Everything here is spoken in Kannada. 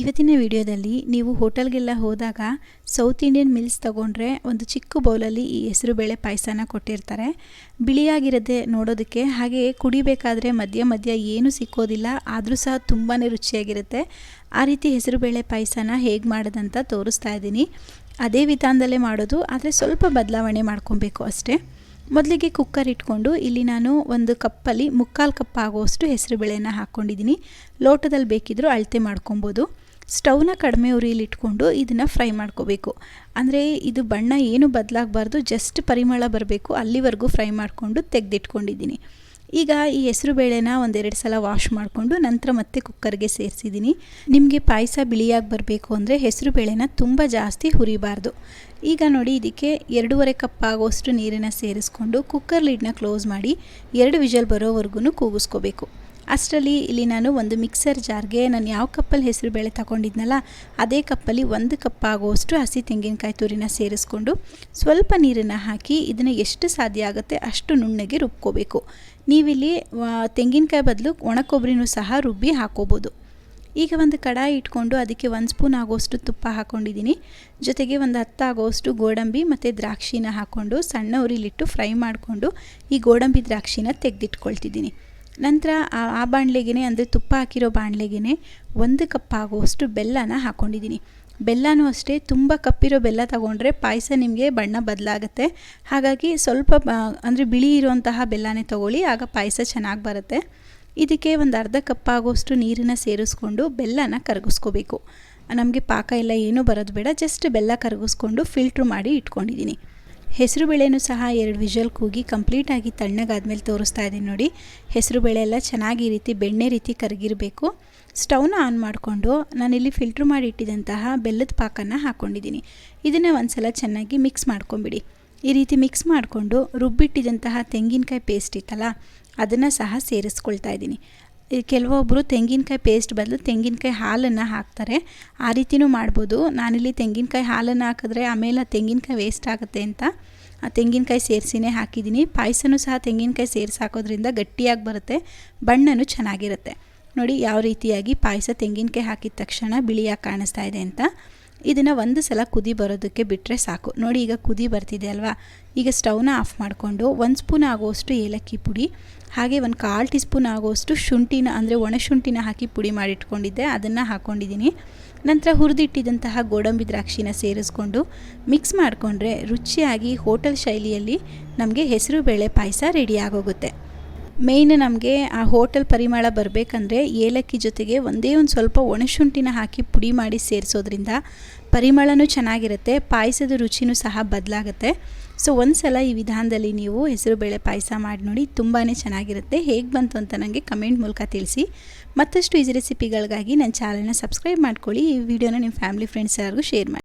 ಇವತ್ತಿನ ವಿಡಿಯೋದಲ್ಲಿ ನೀವು ಹೋಟೆಲ್ಗೆಲ್ಲ ಹೋದಾಗ ಸೌತ್ ಇಂಡಿಯನ್ ಮಿಲ್ಸ್ ತಗೊಂಡ್ರೆ ಒಂದು ಚಿಕ್ಕ ಬೌಲಲ್ಲಿ ಈ ಹೆಸರುಬೇಳೆ ಪಾಯಸನ ಕೊಟ್ಟಿರ್ತಾರೆ. ಬಿಳಿಯಾಗಿರದೆ ನೋಡೋದಕ್ಕೆ ಹಾಗೆ ಕುಡಿಬೇಕಾದ್ರೆ ಮಧ್ಯ ಮಧ್ಯ ಏನು ಸಿಕ್ಕೋದಿಲ್ಲ, ಆದರೂ ಸಹ ತುಂಬಾ ರುಚಿಯಾಗಿರುತ್ತೆ. ಆ ರೀತಿ ಹೆಸರುಬೇಳೆ ಪಾಯಸನ ಹೇಗೆ ಮಾಡೋದಂತ ತೋರಿಸ್ತಾ ಇದ್ದೀನಿ. ಅದೇ ವಿಧಾನದಲ್ಲೇ ಮಾಡೋದು, ಆದರೆ ಸ್ವಲ್ಪ ಬದಲಾವಣೆ ಮಾಡ್ಕೊಬೇಕು ಅಷ್ಟೇ. ಮೊದಲಿಗೆ ಕುಕ್ಕರ್ ಇಟ್ಕೊಂಡು ಇಲ್ಲಿ ನಾನು ಒಂದು ಕಪ್ಪಲ್ಲಿ ಮುಕ್ಕಾಲು ಕಪ್ ಆಗುವಷ್ಟು ಹೆಸರುಬೇಳೆನ ಹಾಕ್ಕೊಂಡಿದ್ದೀನಿ ಲೋಟದಲ್ಲಿ ಬೇಕಿದ್ದರೂ ಅಳತೆ ಮಾಡ್ಕೊಬೋದು. ಸ್ಟವ್ನ ಕಡಿಮೆ ಉರಿಯಲ್ಲಿ ಇಟ್ಕೊಂಡು ಇದನ್ನು ಫ್ರೈ ಮಾಡ್ಕೋಬೇಕು. ಅಂದರೆ ಇದು ಬಣ್ಣ ಏನು ಬದಲಾಗಬಾರ್ದು, ಜಸ್ಟ್ ಪರಿಮಳ ಬರಬೇಕು, ಅಲ್ಲಿವರೆಗೂ ಫ್ರೈ ಮಾಡಿಕೊಂಡು ತೆಗೆದಿಟ್ಕೊಂಡಿದ್ದೀನಿ. ಈಗ ಈ ಹೆಸರು ಬೇಳೆನ ಒಂದೆರಡು ಸಲ ವಾಶ್ ಮಾಡಿಕೊಂಡು ನಂತರ ಮತ್ತೆ ಕುಕ್ಕರ್ಗೆ ಸೇರಿಸಿದ್ದೀನಿ. ನಿಮಗೆ ಪಾಯಸ ಬಿಳಿಯಾಗಿ ಬರಬೇಕು ಅಂದರೆ ಹೆಸರು ಬೇಳೆನ ತುಂಬ ಜಾಸ್ತಿ ಹುರಿಬಾರ್ದು. ಈಗ ನೋಡಿ, ಇದಕ್ಕೆ ಎರಡೂವರೆ ಕಪ್ ಆಗೋಷ್ಟು ನೀರನ್ನು ಸೇರಿಸ್ಕೊಂಡು ಕುಕ್ಕರ್ ಲಿಡ್ನ ಕ್ಲೋಸ್ ಮಾಡಿ ಎರಡು ವಿಷಲ್ ಬರೋವರೆಗೂ ಕೂಗಿಸ್ಕೋಬೇಕು. ಅಷ್ಟರಲ್ಲಿ ಇಲ್ಲಿ ನಾನು ಒಂದು ಮಿಕ್ಸರ್ ಜಾರ್ಗೆ ನಾನು ಯಾವ ಕಪ್ಪಲ್ಲಿ ಹೆಸರು ಬೇಳೆ ತಗೊಂಡಿದ್ನಲ್ಲ, ಅದೇ ಕಪ್ಪಲ್ಲಿ ಒಂದು ಕಪ್ ಆಗುವಷ್ಟು ಹಸಿ ತೆಂಗಿನಕಾಯಿ ತುರಿನ ಸೇರಿಸ್ಕೊಂಡು ಸ್ವಲ್ಪ ನೀರನ್ನು ಹಾಕಿ ಇದನ್ನು ಎಷ್ಟು ಸಾಧ್ಯ ಆಗುತ್ತೆ ಅಷ್ಟು ನುಣ್ಣಗೆ ರುಬ್ಕೋಬೇಕು. ನೀವಿಲ್ಲಿ ತೆಂಗಿನಕಾಯಿ ಬದಲು ಒಣ ಕೊಬ್ಬರಿನೂ ಸಹ ರುಬ್ಬಿ ಹಾಕೋಬೋದು. ಈಗ ಒಂದು ಕಡಾಯಿ ಇಟ್ಕೊಂಡು ಅದಕ್ಕೆ ಒಂದು ಸ್ಪೂನ್ ಆಗೋಷ್ಟು ತುಪ್ಪ ಹಾಕ್ಕೊಂಡಿದ್ದೀನಿ ಜೊತೆಗೆ ಒಂದು ಹತ್ತು ಆಗೋಷ್ಟು ಗೋಡಂಬಿ ಮತ್ತು ದ್ರಾಕ್ಷಿನ ಹಾಕ್ಕೊಂಡು ಸಣ್ಣ ಉರಿಲಿಟ್ಟು ಫ್ರೈ ಮಾಡಿಕೊಂಡು ಈ ಗೋಡಂಬಿ ದ್ರಾಕ್ಷಿನ ತೆಗೆದಿಟ್ಕೊಳ್ತಿದ್ದೀನಿ. ನಂತರ ಆ ಬಾಣಲೆಗೆ ಅಂದರೆ ತುಪ್ಪ ಹಾಕಿರೋ ಬಾಣಲೆಗೆ ಒಂದು ಕಪ್ ಆಗುವಷ್ಟು ಬೆಲ್ಲನ ಹಾಕ್ಕೊಂಡಿದ್ದೀನಿ ಬೆಲ್ಲನೂ ಅಷ್ಟೇ, ತುಂಬ ಕಪ್ಪಿರೋ ಬೆಲ್ಲ ತಗೊಂಡ್ರೆ ಪಾಯಸ ನಿಮಗೆ ಬಣ್ಣ ಬದಲಾಗುತ್ತೆ. ಹಾಗಾಗಿ ಸ್ವಲ್ಪ ಅಂದರೆ ಬಿಳಿ ಇರುವಂತಹ ಬೆಲ್ಲನೇ ತಗೊಳ್ಳಿ, ಆಗ ಪಾಯಸ ಚೆನ್ನಾಗಿ ಬರುತ್ತೆ. ಇದಕ್ಕೆ ಒಂದು ಅರ್ಧ ಕಪ್ ಆಗೋಷ್ಟು ನೀರನ್ನ ಸೇರಿಸ್ಕೊಂಡು ಬೆಲ್ಲನ ಕರಗಿಸ್ಕೋಬೇಕು. ನಮಗೆ ಪಾಕ ಎಲ್ಲ ಏನೂ ಬರೋದು ಬೇಡ, ಜಸ್ಟ್ ಬೆಲ್ಲ ಕರಗಿಸ್ಕೊಂಡು ಫಿಲ್ಟ್ರ್ ಮಾಡಿ ಇಟ್ಕೊಂಡಿದ್ದೀನಿ. ಹೆಸರು ಬೇಳೆನೂ ಸಹ ಎರಡು ವಿಷಲ್ ಕೂಗಿ ಕಂಪ್ಲೀಟಾಗಿ ತಣ್ಣಗಾದ್ಮೇಲೆ ತೋರಿಸ್ತಾ ಇದ್ದೀನಿ ನೋಡಿ. ಹೆಸರು ಬೇಳೆ ಎಲ್ಲ ಚೆನ್ನಾಗಿ ಈ ರೀತಿ ಬೆಣ್ಣೆ ರೀತಿ ಕರಗಿರಬೇಕು. ಸ್ಟವ್ನ ಆನ್ ಮಾಡಿಕೊಂಡು ನಾನಿಲ್ಲಿ ಫಿಲ್ಟ್ರ್ ಮಾಡಿ ಇಟ್ಟಿದ್ದಂತಹ ಬೆಲ್ಲದ ಪಾಕನ್ನು ಹಾಕ್ಕೊಂಡಿದ್ದೀನಿ ಇದನ್ನು ಒಂದು ಸಲ ಚೆನ್ನಾಗಿ ಮಿಕ್ಸ್ ಮಾಡ್ಕೊಂಬಿಡಿ. ಈ ರೀತಿ ಮಿಕ್ಸ್ ಮಾಡಿಕೊಂಡು ರುಬ್ಬಿಟ್ಟಿದಂತಹ ತೆಂಗಿನಕಾಯಿ ಪೇಸ್ಟ್ ಇತ್ತಲ್ಲ, ಅದನ್ನು ಸಹ ಸೇರಿಸ್ಕೊಳ್ತಾ ಇದ್ದೀನಿ. ಕೆಲವೊಬ್ಬರು ತೆಂಗಿನಕಾಯಿ ಪೇಸ್ಟ್ ಬದಲು ತೆಂಗಿನಕಾಯಿ ಹಾಲನ್ನು ಹಾಕ್ತಾರೆ. ಆ ರೀತಿಯೂ ಮಾಡ್ಬೋದು. ನಾನಿಲ್ಲಿ ತೆಂಗಿನಕಾಯಿ ಹಾಲನ್ನು ಹಾಕಿದ್ರೆ ಆಮೇಲೆ ಆ ತೆಂಗಿನಕಾಯಿ ವೇಸ್ಟ್ ಆಗುತ್ತೆ ಅಂತ ಆ ತೆಂಗಿನಕಾಯಿ ಸೇರಿಸಿನೇ ಹಾಕಿದ್ದೀನಿ. ಪಾಯಸನೂ ಸಹ ತೆಂಗಿನಕಾಯಿ ಸೇರಿಸಿ ಹಾಕೋದ್ರಿಂದ ಗಟ್ಟಿಯಾಗಿ ಬರುತ್ತೆ, ಬಣ್ಣನೂ ಚೆನ್ನಾಗಿರುತ್ತೆ. ನೋಡಿ, ಯಾವ ರೀತಿಯಾಗಿ ಪಾಯಸ ತೆಂಗಿನಕಾಯಿ ಹಾಕಿದ ತಕ್ಷಣ ಬಿಳಿಯಾಗಿ ಕಾಣಿಸ್ತಾ ಇದೆ ಅಂತ. ಇದನ್ನು ಒಂದು ಸಲ ಕುದಿ ಬರೋದಕ್ಕೆ ಬಿಟ್ಟರೆ ಸಾಕು. ನೋಡಿ, ಈಗ ಕುದಿ ಬರ್ತಿದೆ ಅಲ್ವಾ? ಈಗ ಸ್ಟವ್ನ ಆಫ್ ಮಾಡಿಕೊಂಡು ಒಂದು ಸ್ಪೂನ್ ಆಗುವಷ್ಟು ಏಲಕ್ಕಿ ಪುಡಿ, ಹಾಗೆ ಒಂದು ಕಾಲು ಟೀ ಸ್ಪೂನ್ ಆಗುವಷ್ಟು ಶುಂಠಿನ, ಅಂದರೆ ಒಣ ಶುಂಠಿನ ಹಾಕಿ ಪುಡಿ ಮಾಡಿಟ್ಕೊಂಡಿದ್ದೆ. ಅದನ್ನು ಹಾಕ್ಕೊಂಡಿದ್ದೀನಿ ನಂತರ ಹುರಿದಿಟ್ಟಿದ್ದಂತಹ ಗೋಡಂಬಿ ದ್ರಾಕ್ಷಿನ ಸೇರಿಸ್ಕೊಂಡು ಮಿಕ್ಸ್ ಮಾಡಿಕೊಂಡ್ರೆ ರುಚಿಯಾಗಿ ಹೋಟೆಲ್ ಶೈಲಿಯಲ್ಲಿ ನಮಗೆ ಹೆಸರು ಬೇಳೆ ಪಾಯಸ ರೆಡಿ ಆಗೋಗುತ್ತೆ. ಮೇಯ್ನ್ ನಮಗೆ ಆ ಹೋಟೆಲ್ ಪರಿಮಳ ಬರಬೇಕಂದ್ರೆ ಏಲಕ್ಕಿ ಜೊತೆಗೆ ಒಂದೇ ಒಂದು ಸ್ವಲ್ಪ ಒಣಶುಂಠಿನ ಹಾಕಿ ಪುಡಿ ಮಾಡಿ ಸೇರಿಸೋದ್ರಿಂದ ಪರಿಮಳನೂ ಚೆನ್ನಾಗಿರುತ್ತೆ, ಪಾಯಸದ ರುಚಿನೂ ಸಹ ಬದಲಾಗುತ್ತೆ. ಸೊ ಒಂದು ಸಲ ಈ ವಿಧಾನದಲ್ಲಿ ನೀವು ಹೆಸರುಬೇಳೆ ಪಾಯಸ ಮಾಡಿ ನೋಡಿ ತುಂಬಾ ಚೆನ್ನಾಗಿರುತ್ತೆ. ಹೇಗೆ ಬಂತು ಅಂತ ನನಗೆ ಕಮೆಂಟ್ ಮೂಲಕ ತಿಳಿಸಿ. ಮತ್ತಷ್ಟು ಈಸಿ ರೆಸಿಪಿಗಳಿಗಾಗಿ ನನ್ನ ಚಾನಲ್ನ ಸಬ್ಸ್ಕ್ರೈಬ್ ಮಾಡ್ಕೊಳ್ಳಿ. ಈ ವಿಡಿಯೋನ ನಿಮ್ಮ ಫ್ಯಾಮಿಲಿ ಫ್ರೆಂಡ್ಸ್ ಎಲ್ಲರಿಗೂ ಶೇರ್ ಮಾಡಿ.